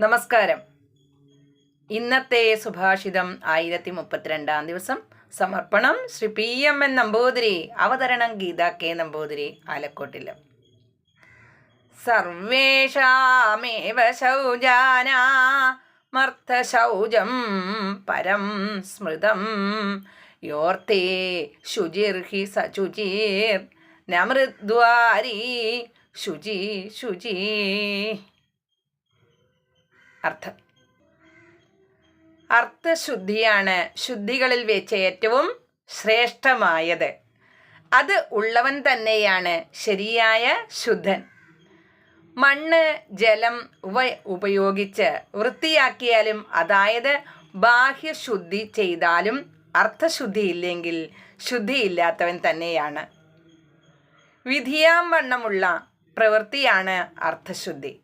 നമസ്കാരം. ഇന്നത്തെ സുഭാഷിതം ആയിരത്തി മുപ്പത്തിരണ്ടാം ദിവസം. സമർപ്പണം Shri P M N Namboothiri അവതരണം ഗീത കെ നമ്പൂതിരി ആലക്കോട്ടിൽ. സർവേഷാമേവ ശൗചാനാമർത്ഥശൗചം പരം സ്മൃതം. യോർത്തേ ശുചിർഹി സചുചിർ നമൃദ്വാരി ശുചി ശുചി. അർത്ഥം. അർത്ഥശുദ്ധിയാണ് ശുദ്ധികളിൽ വെച്ച് ഏറ്റവും ശ്രേഷ്ഠമായത്. അത് ഉള്ളവൻ തന്നെയാണ് ശരിയായ ശുദ്ധൻ. മണ്ണ് ജലം ഇവ ഉപയോഗിച്ച് വൃത്തിയാക്കിയാലും അതായത് ബാഹ്യശുദ്ധി ചെയ്താലും അർത്ഥശുദ്ധി ഇല്ലെങ്കിൽ ശുദ്ധിയില്ലാത്തവൻ തന്നെയാണ്. വിധിയാം വണ്ണമുള്ള പ്രവൃത്തിയാണ് അർത്ഥശുദ്ധി.